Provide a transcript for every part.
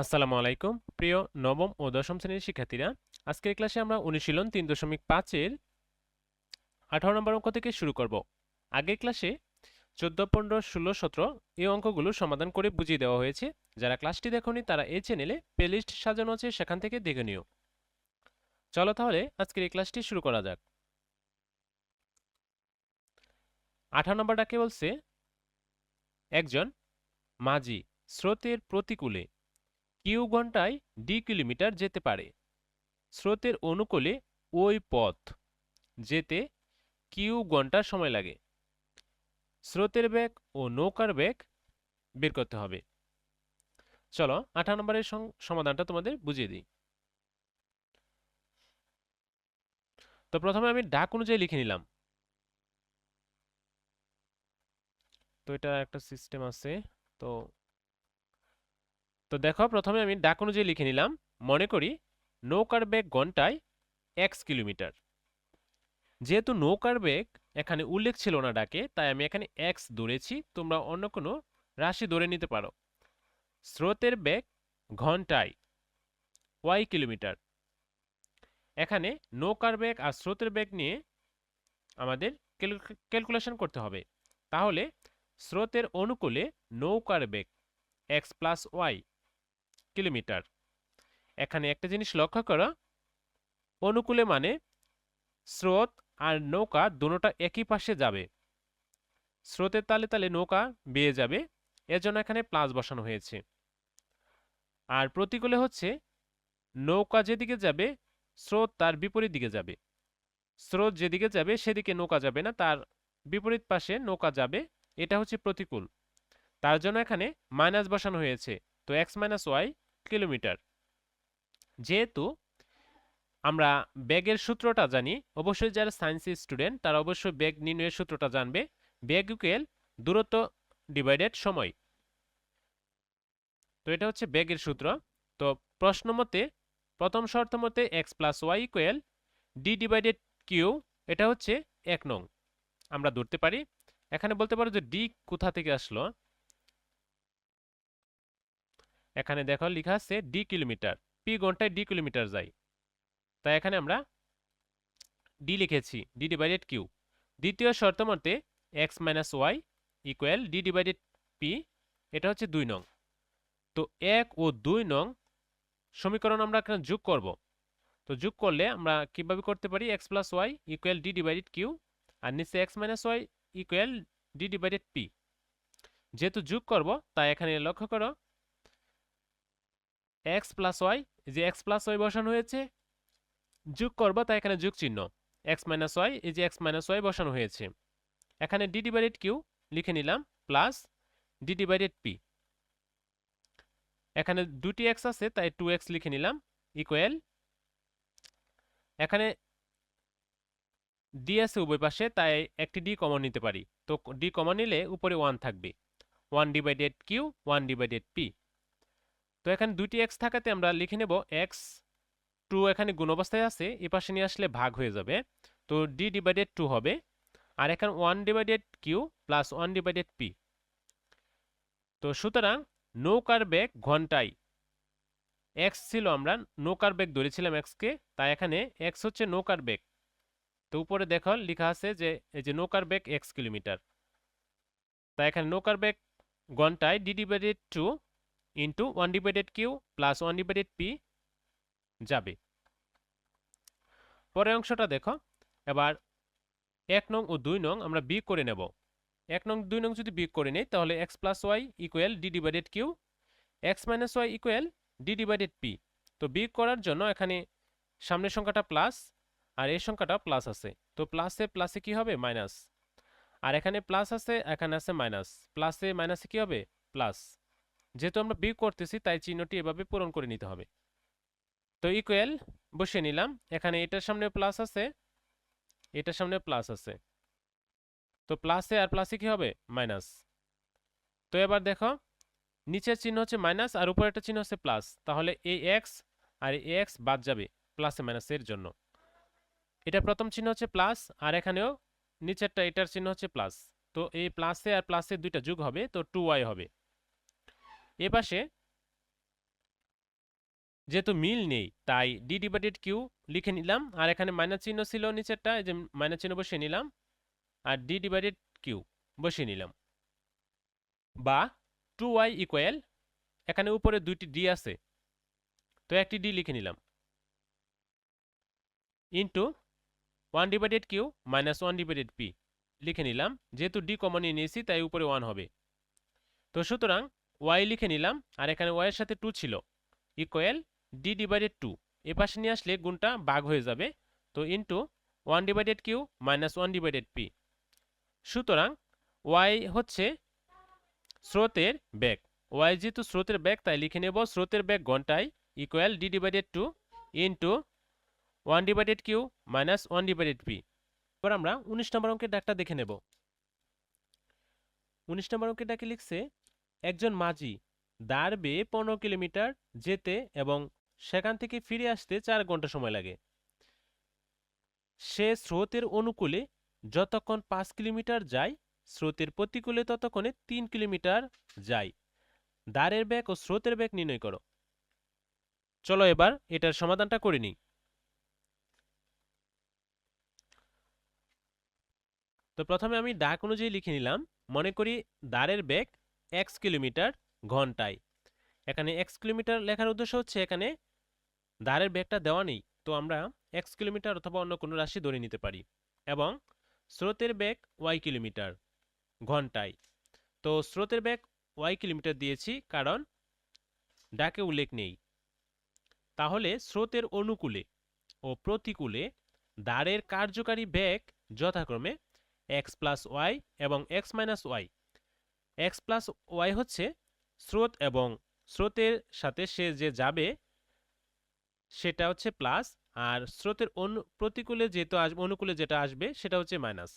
আসসালামু আলাইকুম। প্রিয় নবম ও দশম শ্রেণির শিক্ষার্থীরা, আজকের ক্লাসে আমরা অনুশীলন তিন দশমিক পাঁচের আঠারো নম্বর অঙ্ক থেকে শুরু করব। আগের ক্লাসে চোদ্দ, পনেরো, ষোলো, সতেরো এই অঙ্কগুলো সমাধান করে বুঝিয়ে দেওয়া হয়েছে। যারা ক্লাসটি দেখনি, তারা এই চ্যানেলে প্লেলিস্ট সাজানো আছে, সেখান থেকে দেখে নিও। চলো তাহলে আজকের এই ক্লাসটি শুরু করা যাক। আঠারো নম্বরটাকে বলছে? একজন মাঝি, স্রোতের প্রতিকূলে। কিউ ঘন্টায় ডি কিলোমিটার যেতে পারে। স্রোতের অনুকূলে ওই পথ যেতে কিউ ঘণ্টা সময় লাগে। স্রোতের ব্যাগ ও নৌকার ব্যাগ বের করতে হবে। চলো আঠারো নম্বরের সমাধানটা তোমাদের বুঝিয়ে দিই। তো প্রথমে আমি ডাক অনুযায়ী লিখে নিলাম। তো এটা একটা সিস্টেম আছে। তো তো দেখো, প্রথমে আমি ডাক অনুযায়ী লিখে নিলাম। মনে করি নৌকার বেগ ঘন্টায় এক্স কিলোমিটার। যেহেতু নৌকার বেগ এখানে উল্লেখ ছিল না ডাকে, তাই আমি এখানে এক্স দৌড়েছি তোমরা অন্য কোনো রাশি ধরে নিতে পারো। স্রোতের বেগ ঘন্টায় ওয়াই কিলোমিটার। এখানে নৌকার বেগ আর স্রোতের বেগ নিয়ে আমাদের ক্যালকুলেশন করতে হবে। তাহলে স্রোতের অনুকূলে নৌকার বেগ এক্স প্লাস ওয়াই কিলোমিটার। এখানে একটা জিনিস লক্ষ্য করো। অনুকূলে মানে স্রোত আর নৌকা দুটোটা একই পাশে যাবে। স্রোতের তালে তালে নৌকা বেয়ে যাবে। এজন্য এখানে প্লাস বসানো হয়েছে। আর প্রতিকূলে হচ্ছে নৌকা যেদিকে যাবে, স্রোত তার বিপরীত দিকে যাবে। স্রোত যেদিকে যাবে, সেদিকে নৌকা যাবে না, তার বিপরীত পাশে নৌকা যাবে। এটা হচ্ছে প্রতিকূল। তার জন্য এখানে মাইনাস বসানো হয়েছে। তো এক্স মাইনাস ওয়াই কিলোমিটার। যেহেতু আমরা ব্যাগের সূত্রটা জানি, অবশ্যই যারা সায়েন্সের স্টুডেন্ট, তারা অবশ্যই ব্যাগ নির্ণয়ের সূত্রটা জানবে। ব্যাগ ইকুয়াল দূরত্ব ডিভাইডেড সময়। তো এটা হচ্ছে ব্যাগের সূত্র। তো প্রশ্ন মতে, প্রথম শর্ত মতে x plus y equal d divided q, এটা হচ্ছে এক নং। আমরা ধরতে পারি। এখানে বলতে পারো যে ডি কোথা থেকে আসলো? এখানে দেখো লেখা আছে ডি কিলোমিটার পি ঘন্টায় ডি কিলোমিটার যায়। তাই এখানে আমরা ডি লিখেছি ডি ডিভাইডেড কিউ দ্বিতীয় শর্ত মতে x minus y equal d divided p এটা হচ্ছে দুই নং। তো এক ও দুই নং সমীকরণ আমরা এখানে যোগ করব। তো যোগ করলে আমরা কীভাবে করতে পারি? X plus y equal d divided q আর নিচে x minus y equal d divided p যেহেতু যোগ করব, তাই এখানে লক্ষ্য করো এক্স প্লাস ওয়াই যে এক্স প্লাস ওয়াই বসানো হয়েছে, যোগ করব, তাই এখানে যোগ চিহ্ন এক্স মাইনাস ওয়াই, এই যে এক্স মাইনাস ওয়াই বসানো হয়েছে। এখানে ডি ডিভাইডেড কিউ লিখে নিলাম, প্লাস ডি ডিভাইডেড পি। এখানে দুটি এক্স আছে, তাই টু এক্স লিখে নিলাম, ইকুয়াল। এখানে ডি আছে উভয় পাশে, তাই একটি ডি কমন নিতে পারি। তো ডি কমন নিলে উপরে ওয়ান থাকবে। One divided q, one divided p. তো এখানে দুটি এক্স থাকাতে আমরা লিখে নেব এক্স টু এখানে গুণ অবস্থায় আছে, এ পাশে নিয়ে আসলে ভাগ হয়ে যাবে। তো ডি ডিভাইডেড টু হবে, আর এখানে one divided q plus one divided p তো সুতরাং নৌকার বেগ ঘন্টায় এক্স ছিল আমরা নৌকার বেগ ধরেছিলাম এক্সকে তাই এখানে এক্স হচ্ছে নৌকার বেগ। তো উপরে দেখো লেখা আছে যে, এই যে নৌকার বেগ এক্স কিলোমিটার। তাই এখানে নৌকার বেগ ঘন্টায় d divided two into one divided q plus one divided p যাবে। পরের অংশটা দেখো। এবার এক নং ও দুই নং আমরা বি করে নেব। এক নং, দুই নং যদি বিয়োগ করে নেই, তাহলে x plus y equal d divided q x minus y equal d divided p তো বিয়োগ করার জন্য এখানে সামনের সংখ্যাটা প্লাস আর এই সংখ্যাটা প্লাস আছে। তো প্লাসে প্লাসে কি হবে? মাইনাস আর এখানে প্লাস আছে, এখানে আছে মাইনাস প্লাসে মাইনাসে কি হবে? প্লাস যেহেতু আমরা বিয়োগ করতেছি, তাই চিহ্নটি এভাবে পূরণ করে নিতে হবে। তো ইকুয়াল বসিয়ে নিলাম। এখানে এটার সামনে প্লাস আছে, এটার সামনে প্লাস আছে। তো প্লাসে আর প্লাসে কি হবে? মাইনাস তো এবার দেখো, নিচের চিহ্ন হচ্ছে মাইনাস আর উপরে একটা চিহ্ন হচ্ছে প্লাস তাহলে এই এক্স আর এই এক্স বাদ যাবে প্লাসে মাইনাসের জন্য। এটা প্রথম চিহ্ন হচ্ছে প্লাস আর এখানেও নিচেরটা এটার চিহ্ন হচ্ছে প্লাস তো এই প্লাসে আর প্লাসে দুইটা যোগ হবে, তো টু ওয়াই হবে। এ পাশে যেহেতু মিল নেই, তাই ডি ডিভাইডেড কিউ লিখে নিলাম, আর এখানে মাইনাস চিহ্ন ছিল নিচেরটা, এই যে মাইনাস চিহ্ন বসিয়ে নিলাম, আর ডি ডিভাইডেড কিউ বসিয়ে নিলাম। বা টু ওয়াই ইকুয়াল এখানে উপরে দুইটি ডি আছে, তো একটি ডি লিখে নিলাম। Into one divided q minus one divided p লিখে নিলাম, যেহেতু ডি কমন নিয়ে নিয়েছি, তাই উপরে ওয়ান হবে। তো সুতরাং ওয়াই লিখে নিলাম, আর এখানে ওয়াইয়ের সাথে টু ছিল ইকুয়াল ডি ডিভাইডেড টু এ পাশে নিয়ে আসলে গুণটা বাঘ হয়ে যাবে, তো into one divided q minus one divided p সুতরাং ওয়াই হচ্ছে স্রোতের বেগ। ওয়াই যেহেতু স্রোতের বেগ, তাই লিখে নেব স্রোতের বেগ ঘন্টায় equal d divided two into one divided q minus one divided p এবার আমরা উনিশ নম্বর অঙ্কের ডাকটা দেখে নেব। উনিশ নম্বর অঙ্কের ডাকে লিখছে একজন মাঝি দাঁড় বেয়ে পনেরো কিলোমিটার যেতে এবং সেখান থেকে ফিরে আসতে চার ঘণ্টা সময় লাগে। সে স্রোতের অনুকূলে যতক্ষণ পাঁচ কিলোমিটার যায়, স্রোতের প্রতিকূলে ততক্ষণে তিন কিলোমিটার যায়। দাঁড়ের ব্যাগ ও স্রোতের ব্যাগ নির্ণয় করো। চলো এবার এটার সমাধানটা করে নিই। তো প্রথমে আমি ডাক অনুযায়ী লিখে নিলাম, মনে করি দাঁড়ের বেগ এক্স কিলোমিটার ঘন্টায়। এখানে এক্স কিলোমিটার লেখার উদ্দেশ্য হচ্ছে এখানে দাঁড়ের বেগটা দেওয়া নেই, তো আমরা এক্স কিলোমিটার অথবা অন্য কোনো রাশি ধরে নিতে পারি এবং স্রোতের বেগ ওয়াই কিলোমিটার ঘন্টায়। তো স্রোতের বেগ ওয়াই কিলোমিটার দিয়েছি কারণ ডাকে উল্লেখ নেই। তাহলে স্রোতের অনুকূলে ও প্রতিকূলে দাঁড়ের কার্যকারী বেগ যথাক্রমে এক্স প্লাস ওয়াই এবং x minus y x plus y হচ্ছে স্রোত এবং স্রোতের সাথে সে যে যাবে, সেটা হচ্ছে প্লাস, আর স্রোতের অনু, প্রতিকূলে যেহেতু আসবে অনুকূলে যেটা আসবে সেটা হচ্ছে মাইনাস।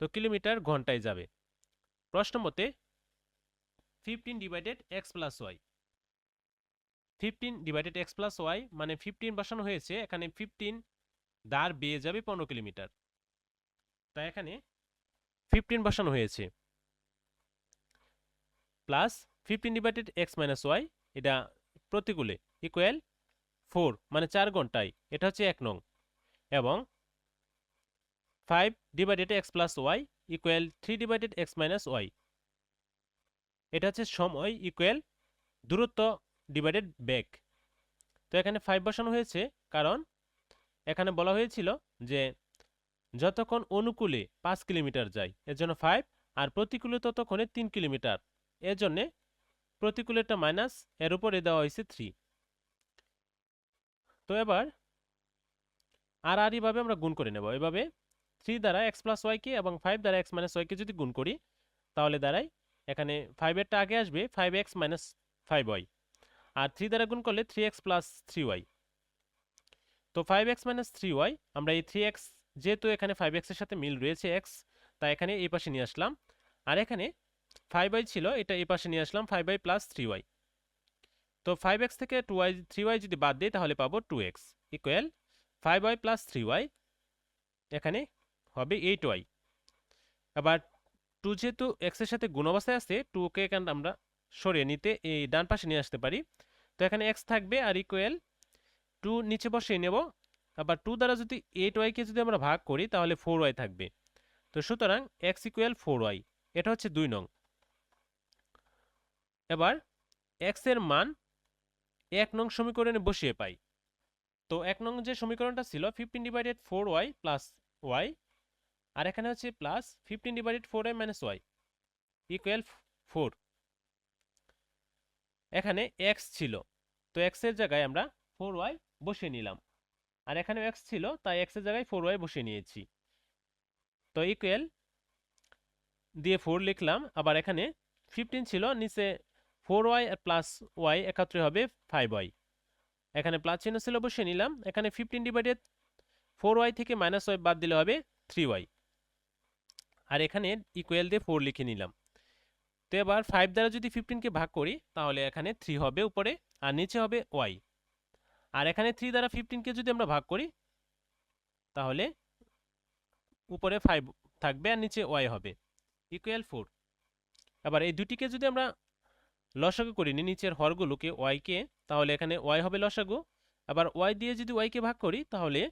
তো কিলোমিটার ঘন্টায় যাবে। প্রশ্ন মতে fifteen divided x plus y fifteen divided x plus y মানে ফিফটিন বসানো হয়েছে, এখানে ফিফটিন দাঁড় বেয়ে যাবে পনেরো কিলোমিটার। তাই এখানে ফিফটিন বসানো হয়েছে। Plus fifteen divided x minus y এটা প্রতিকূলে ইকুয়াল ফোর মানে চার ঘন্টায়, এটা হচ্ছে এক নং। এবং five divided x plus y equal three divided x minus y এটা হচ্ছে সময় ইকুয়াল দূরত্ব ডিভাইডেড ব্যাক তো এখানে ফাইভ বসানো হয়েছে, কারণ এখানে বলা হয়েছিল যে যতক্ষণ অনুকূলে পাঁচ কিলোমিটার যায়, এর জন্য ফাইভ আর প্রতিকূলে ততক্ষণে তিন কিলোমিটার। এর জন্যে প্রতিকূলেরটা মাইনাস এর উপরে দেওয়া হয়েছে থ্রি তো এবার আর আর এইভাবে আমরা গুণ করে নেব। এভাবে থ্রি দ্বারা এক্স প্লাস ওয়াইকে এবং ফাইভ দ্বারা এক্স মাইনাস ওয়াইকে যদি গুণ করি, তাহলে দাঁড়ায় এখানে ফাইভেরটা আগে আসবে five x minus five y আর থ্রি দ্বারা গুণ করলে three x plus three y তো five x minus three y আমরা এই থ্রি এক্স যেহেতু এখানে ফাইভ এক্সের সাথে মিল রয়েছে এক্স তাই এখানে এই পাশে নিয়ে আসলাম। আর এখানে ফাইভ ওয়াই ছিল, এটা এই পাশে নিয়ে আসলাম five y plus three y তো ফাইভ এক্স থেকে টু ওয়াই থ্রি ওয়াই যদি বাদ দিই, তাহলে পাবো two x equal five y plus three y এখানে হবে এইট ওয়াই আবার টু যেহেতু এক্সের সাথে গুণ অবস্থায় আছে টুকে এখানে আমরা সরিয়ে নিতে এই ডান পাশে নিয়ে আসতে পারি। তো এখানে এক্স থাকবে আর ইকুয়াল টু নিচে বসিয়ে নেব। আবার টু দ্বারা যদি এইট ওয়াইকে যদি আমরা ভাগ করি, তাহলে ফোর ওয়াই থাকবে। তো সুতরাং এক্স ইকুয়াল ফোর ওয়াই এটা হচ্ছে দুই নং। এবার এক্সের মান এক নং সমীকরণে বসিয়ে পাই। তো এক নং যে সমীকরণটা ছিল fifteen divided four y plus y আর এখানে হচ্ছে plus fifteen divided four y minus y equal four এখানে এক্স ছিল, তো এক্সের জায়গায় আমরা ফোর ওয়াই বসিয়ে নিলাম। আর এখানে এক্স ছিল, তাই এক্সের জায়গায় ফোর ওয়াই বসিয়ে নিয়েছি। তো ইকুয়াল দিয়ে ফোর লিখলাম, আবার এখানে ফিফটিন ছিল, নিচে ফোর ওয়াই আর প্লাস ওয়াই একাত্রে হবে ফাইভ ওয়াই। এখানে প্লাস চিহ্ন ছিল অবশ্যই নিলাম। এখানে ফিফটিন ডিভাইডেড ফোর ওয়াই থেকে মাইনাস ওয়াই বাদ দিলে হবে থ্রি ওয়াই। আর এখানে ইকুয়াল দিয়ে ফোর লিখে নিলাম। তো এবার ফাইভ দ্বারা যদি ফিফটিনকে ভাগ করি, তাহলে এখানে থ্রি হবে উপরে, আর নিচে হবে ওয়াই। আর এখানে থ্রি দ্বারা ফিফটিনকে যদি আমরা ভাগ করি, তাহলে উপরে ফাইভ থাকবে আর নিচে ওয়াই হবে। ইকুয়াল ফোর এবার এই দুটিকে যদি আমরা লসাগু করি নি নিচের হরগুলোকে ওয়াইকে তাহলে এখানে ওয়াই হবে লসাগু। আবার ওয়াই দিয়ে যদি ওয়াইকে ভাগ করি, তাহলে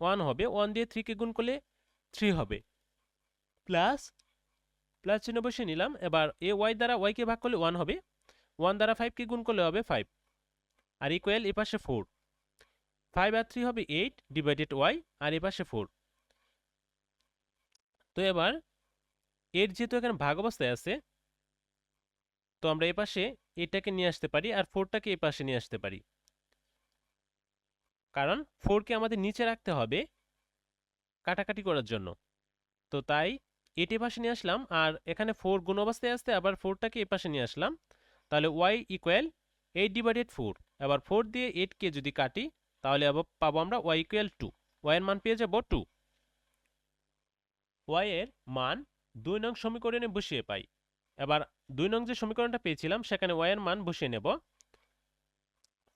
ওয়ান হবে, ওয়ান দিয়ে থ্রিকে গুণ করলে থ্রি হবে। প্লাস প্লাস চিহ্ন বসিয়ে নিলাম, এবার এ ওয়াই দ্বারা ওয়াইকে ভাগ করলে ওয়ান হবে, ওয়ান দ্বারা ফাইভকে গুণ করলে হবে ফাইভ। আর ইকুয়াল এ পাশে ফোর। ফাইভ আর থ্রি হবে এইট ডিভাইডেড ওয়াই, আর এ পাশে ফোর। তো এবার এর যেহেতু এখানে ভাগ অবস্থায় আছে তো আমরা এ পাশে এটাকে নিয়ে আসতে পারি আর ফোরটাকে এ পাশে নিয়ে আসতে পারি। কারণ ফোরকে আমাদের নিচে রাখতে হবে কাটাকাটি করার জন্য। তো তাই এটি পাশে নিয়ে আসলাম আর এখানে ফোর গুণ অবস্থায় আসতে আবার ফোরটাকে এ পাশে নিয়ে আসলাম। তাহলে y equal eight divided four. এবার ফোর দিয়ে এইটকে যদি কাটি তাহলে আবার পাবো আমরা ওয়াই ইকুয়াল টু। ওয়াইয়ের মান পেয়ে যাব টু। ওয়াইয়ের মান দুই নং সমীকরণে বসিয়ে পাই। এবার দুই নং যে সমীকরণটা পেয়েছিলাম, সেখানে ওয়াইয়ের মান বসিয়ে নেব।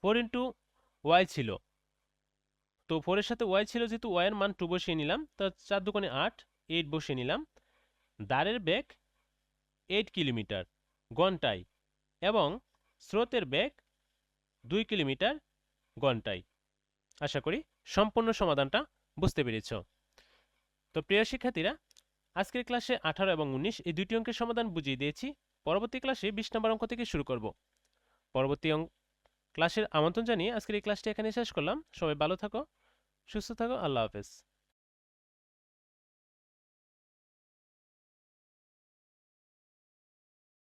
ফোর ইন্টু ওয়াই ছিল। তো ফোরের সাথে ওয়াই ছিল যেহেতু ওয়াইয়ের মান টু বসিয়ে নিলাম, তো চার দোকানে আট এইট বসিয়ে নিলাম। দাঁড়ের বেগ এইট কিলোমিটার, ঘন্টায়, এবং স্রোতের বেগ দুই কিলোমিটার, ঘন্টায়। আশা করি সম্পূর্ণ সমাধানটা বুঝতে পেরেছ। তো প্রিয় শিক্ষার্থীরা আজকের ক্লাসে আঠারো এবং উনিশ এই দুটি অঙ্কের সমাধান বুঝিয়ে দিয়েছি। পরবর্তী ক্লাসে বিশ নম্বর অঙ্ক থেকে শুরু করব। পরবর্তী অঙ্ক ক্লাসের আমন্ত্রণ জানিয়ে আজকের এই ক্লাসটি এখানে শেষ করলাম। সবাই ভালো থাকো, সুস্থ থাকো, আল্লাহ হাফেজ।